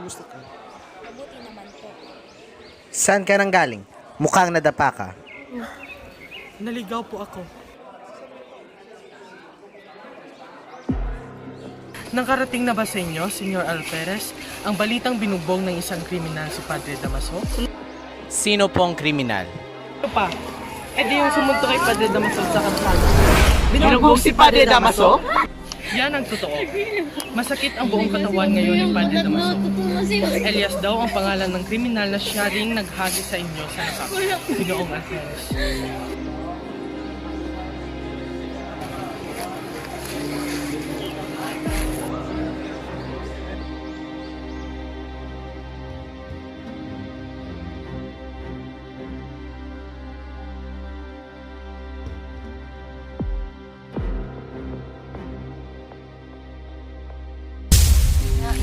puso ko. Mabuti naman po. Saan ka nang galing? Mukhang nadapa ka. Naligaw po ako. Nakarating na ba sa inyo, Senyor Alferez, ang balitang binubog ng isang kriminal si Padre Damaso? Sino pong kriminal? Ano pa? E di yung sumunto kay Padre Damaso sa kampanya. Binubog si Padre Damaso? Yan ang totoo. Masakit ang buong katawan ngayon ni Padre Damaso. Elias daw ang pangalan ng kriminal na siya ring naghagi sa inyo sa nakap. Pinoong.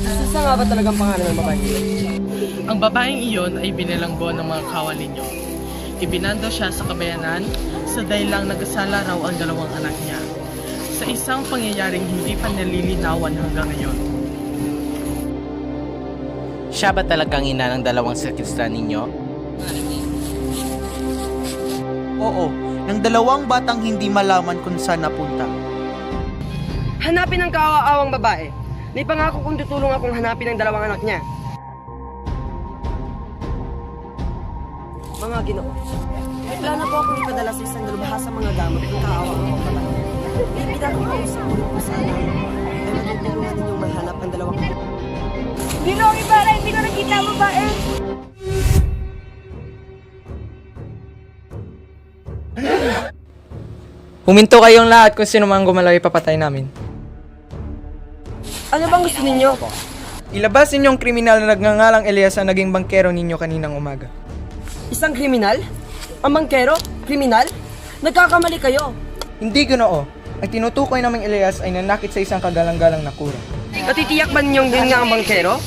Isa nga ba talagang pangalan ng babae? Ang babaeng iyon ay binilanggo ng mga kawal ninyo. Ibinando siya sa kabayanan sa dahilang nagasala raw ang dalawang anak niya. Sa isang pangyayaring hindi pa nalilinawan hanggang ngayon. Siya ba talagang ina ng dalawang sakristan ninyo? Oo, ng dalawang batang hindi malaman kung saan napunta. Hanapin ang kawaawang babae. May pangako kong tutulong akong hanapin ang dalawang anak niya. Mga ginoo, may plano po akong ipadala sa isang dalubhasa mga gamot ng kaawang mga babae. May pinakausap ko rin po sana na matutulungan ninyong mahanap ang dalawang Ginong Ibarra, hindi ko nakita ang babae. Huminto kayong lahat kung sino mang gumalaw ipapatay namin. Ano bang gusto ninyo? Ilabas ninyong kriminal na nagngangalang Elias ang naging bangkero ninyo kaninang umaga. Isang kriminal? Ang bangkero? Kriminal? Nagkakamali kayo. Hindi gunoo. Ang tinutukoy naming Elias ay nanakit sa isang kagalang-galang na kura. Natitiyak ba ninyong din nga ang bangkero?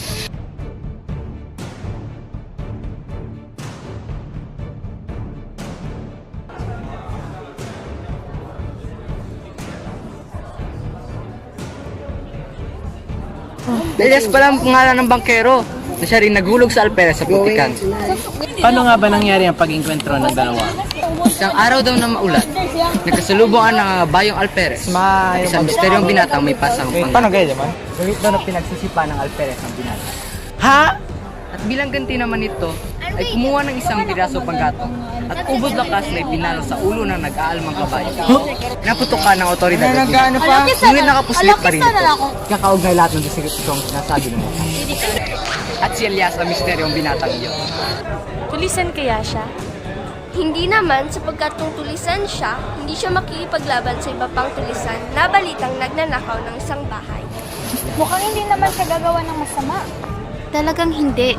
Elias pala ang pangalan ng bangkero na siya rin naghulog sa Alperes sa Putikan. Paano nga ba nangyari ang pag-inkwentro ng dalawa? Isang araw daw na maulan, nagkasalubungan ng bayong Alperes. Mayo Isang misteryong binatang may pasang pang. Paano kayo naman? Gawit daw na pinagsisipa ng Alperes ang binata. Ha? At bilang ganti naman ito, ay kumuha ng isang piraso panggatong at ubod lakas na ipinalo sa ulo ng nag-aalmang kabayo. Naputokan ng otoridad. Ano nagano pa? Ngunit nakapuslit pa rin ito. Kakaugnay lahat ng desisyon sinasabi ng mga. At si Elias ang misteryong binatang iyon. Tulisan kaya siya? Hindi naman sapagkat kung tulisan siya, hindi siya makikipaglaban sa iba pang tulisan na balitang nagnanakaw ng isang bahay. Mukhang hindi naman siya gagawa ng masama. Talagang hindi.